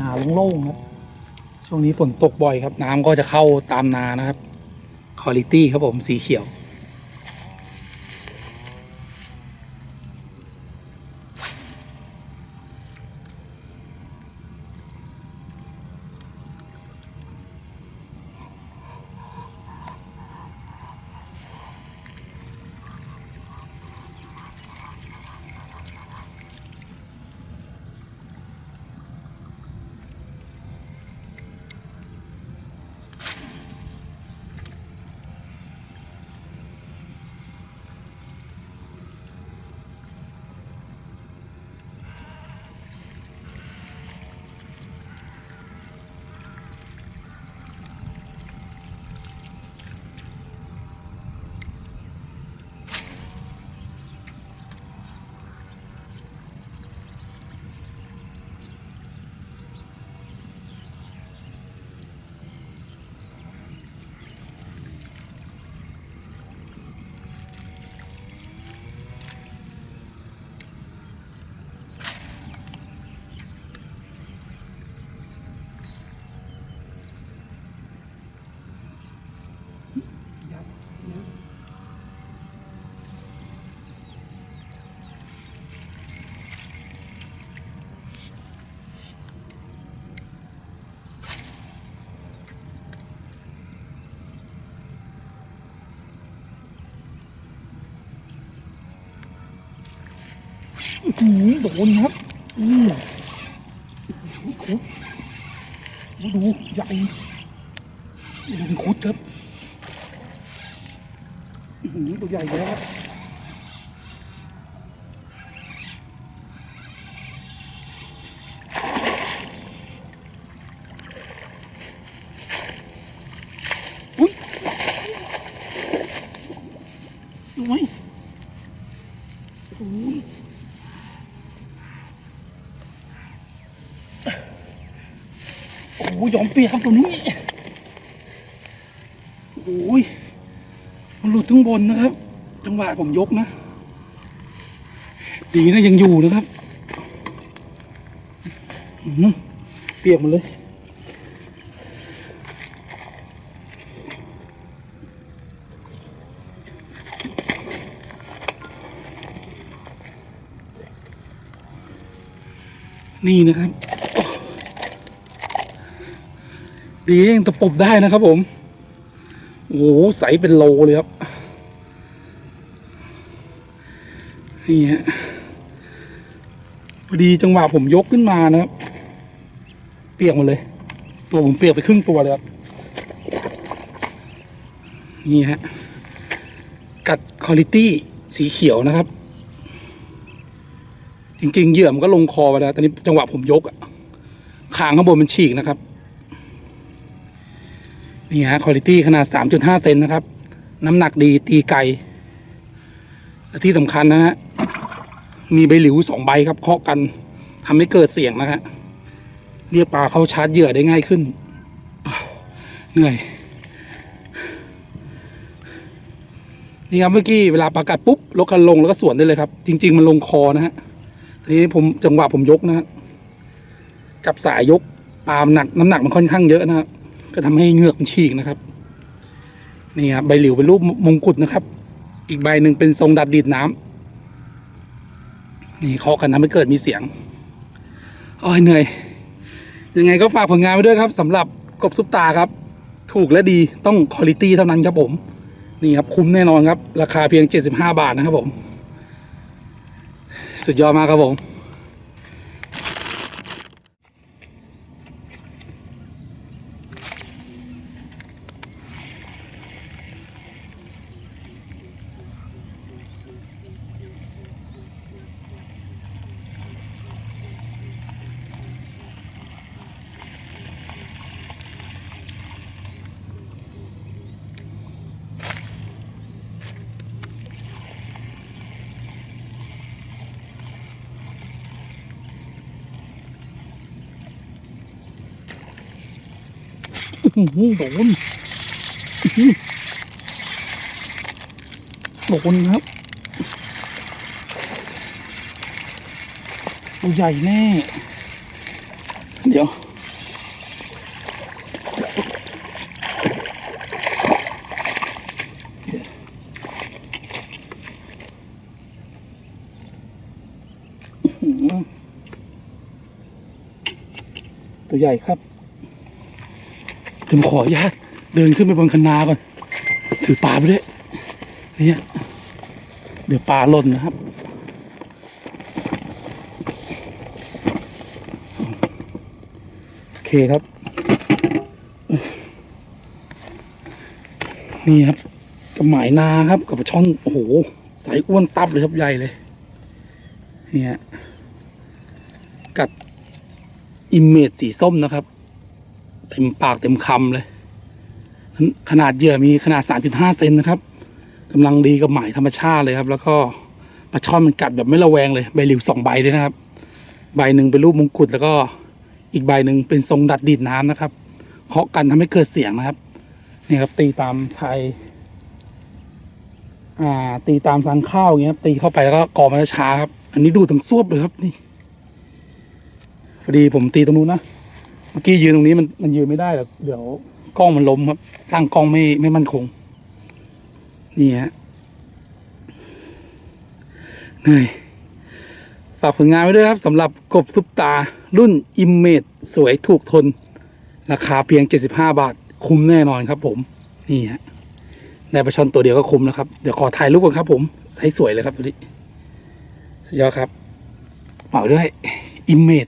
นาโล่งๆครับ ช่วงนี้ฝนตกบ่อยครับ น้ำก็จะเข้าตามนานะครับคุณภาพครับผมสีเขียว อื้อ หือโดนครับอืมโอ้โหโอ้โหดูใหญ่ดูเป็นคุดครับหืตัวใหญ่แล้วครับอุ้ยดูไหมโอ้ย โอ้ยอมเปียกครับตัวนี้โอ้ยมันหลุดทั้งบนนะครับ จังหวะผมยกนะ ดีนะยังอยู่นะครับอื้อหือเปียกหมดเลยนี่นะครับ ดียังตะปบได้นะครับผม โอ้โหใสเป็นโลเลยครับ นี่ฮะพอดีจังหวะผมยกขึ้นมานะครับ เปียกหมดเลย ตัวผมเปียกไปครึ่งตัวเลยครับ นี่ฮะ กัดคุณ i t y สีเขียวนะครับ จริงๆ เหยื่อมันก็ลงคอไปแล้วตอนนี้จังหวะผมยกอะคางข้างบนมันฉีกนะครับ นี่ฮะคุณ i t y ขนาด 3.5 เซนนะครับ น้ำหนักดีตีไกลและที่สำคัญนะฮะมีใบหลิวสองใบครับเคาะกันทำให้เกิดเสียงนะฮะเรียกปลาเข้าชาร์จเหยื่อได้ง่ายขึ้น เหนื่อย นี่ครับเมื่อกี้เวลาปลากัดปุ๊บลกกันลงแล้วก็สวนได้เลยครับ จริง ๆ มันลงคอนะฮะทีนี้ผมจังหวะผมยกนะฮะจับสายยกปลามหนักน้ำหนักมันค่อนข้างเยอะนะฮะ ก็ทำให้เหงือกมันฉีกนะครับนี่ครับใบหลิวเป็นรูปมงกุฎนะครับ อีกใบหนึ่งเป็นทรงดัดดีดน้ำนี่เคาะกันทำให้เกิดมีเสียงโอ้ยเหนื่อย ยังไงก็ฝากผลงานไว้ด้วยครับสำหรับกบซุปตาครับ ถูกและดีต้องคุณ i t y เท่านั้นครับผม นี่ครับคุ้มแน่นอนครับ ราคาเพียง 75 บาทนะครับผม สุดยอดมากครับผม โดนอื้อหือโดนครับตัวใหญ่แน่ เดี๋ยวตัวใหญ่ครับ ผมขออนุญาตเดินขึ้นไปบนคันนาก่อน ถือปลาไปด้วยเนี่ยเดี๋ยวปลาหล่นนะครับ โอเคครับ นี่ครับกับหมายนาครับกับช่อนโอ้โหสายอ้วนตับเลยครับใหญ่เลย เนี่ย กัด อิมเมจสีส้มนะครับ เต็มปากเต็มคำเลย ขนาดเหยื่อมีขนาด 3.5 เซนนะครับกำลังดีกับหมายธรรมชาติเลยครับ แล้วก็ปลาช่อนมันกัดแบบไม่ระแวงเลยใบหลิวสองใบด้วยนะครับ ใบหนึ่งเป็นรูปมงกุฎแล้วก็อีกใบหนึ่งเป็นทรงดัดดีดน้ำนะครับเคาะกันทำให้เกิดเสียงนะครับนี่ครับตีตามชายอ่า ตีตามสังข้าวอย่างเงี้ยตีเข้าไปแล้วก็กอมันช้าครับ อันนี้ดูดทั้งซวบเลยครับนี่พอดีผมตีตรงนู้นนะ มื่อกี้ยืนตรงนี้มันมันยืนไม่ได้หรอกเดี๋ยวกล้องมันล้มครับตั้งกล้องไม่ไม่มั่นคง นี่ฮะเหนื่อยฝากผลงานไว้ด้วยครับสำหรับกบซุปตา รุ่นอิมเมจสวยถูกทน ราคาเพียง 75 บาท คุ้มแน่นอนครับผม นี่ฮะได้ปลาช่อนตัวเดียวก็คุ้มแล้วครับ เดี๋ยวขอถ่ายรูปก่อนครับผมไซส์สวยเลยครับตัวนี้สุดยอดครับเหมาด้วยอิมเมจ